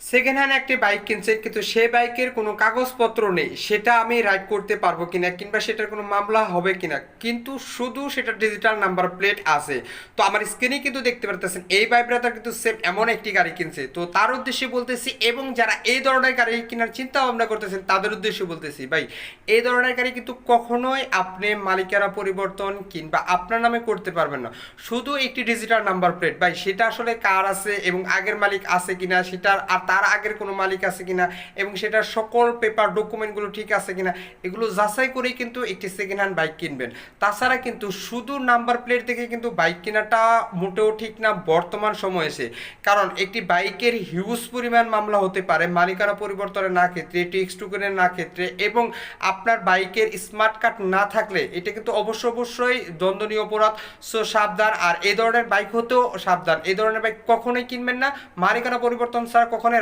Second hand একটি bike কিনছেন কিন্তু সেই বাইকের কোনো কাগজপত্র নেই। সেটা আমি রাইড করতে পারব কিনা, কিংবা সেটার কোনো মামলা হবে কিনা, কিন্তু শুধু সেটা ডিজিটাল নাম্বার প্লেট আছে। তো আমার স্ক্রিনে কিন্তু দেখতে পারতেছেন, এই ভাই ব্রাদার কিন্তু সেম এমন একটি গাড়ি কিনছে। তো তার উদ্দেশ্যে বলতেছি, এবং যারা এই ধরনের গাড়ি কেনার চিন্তা ভাবনা করতেছেন, তাদের উদ্দেশ্যে বলতেছি, ভাই, এই ধরনের গাড়ি কিন্তু কখনোই আপনি মালিকানা পরিবর্তন কিংবা আপনার নামে করতে পারবেন না। শুধু একটি ডিজিটাল নাম্বার প্লেট ভাই, সেটা আসলে কার আছে এবং আগের মালিক আছে কিনা, সেটার আর তার আগের কোনো মালিক আছে কিনা এবং সেটার সকল পেপার ডকুমেন্টগুলো ঠিক আছে কিনা, এগুলো যাচাই করেই কিন্তু একটি সেকেন্ড হ্যান্ড বাইক কিনবেন। তাছাড়া কিন্তু শুধু নাম্বার প্লেট দেখে কিন্তু বাইক কেনাটা মোটেও ঠিক না বর্তমান সময়ে এসে। কারণ একটি বাইকের হিউজ পরিমাণ মামলা হতে পারে মালিকানা পরিবর্তনের না ক্ষেত্রে টেক্স টুকেনের না ক্ষেত্রে এবং আপনার বাইকের স্মার্ট কার্ড না থাকলে এটা কিন্তু অবশ্য অবশ্যই দ্বন্দ্বনীয় অপরাধ। সো সাবধান। আর এ ধরনের বাইক হতেও সাবধান। এ ধরনের বাইক কখনোই কিনবেন না। মালিকানা পরিবর্তন ছাড়া কখনোই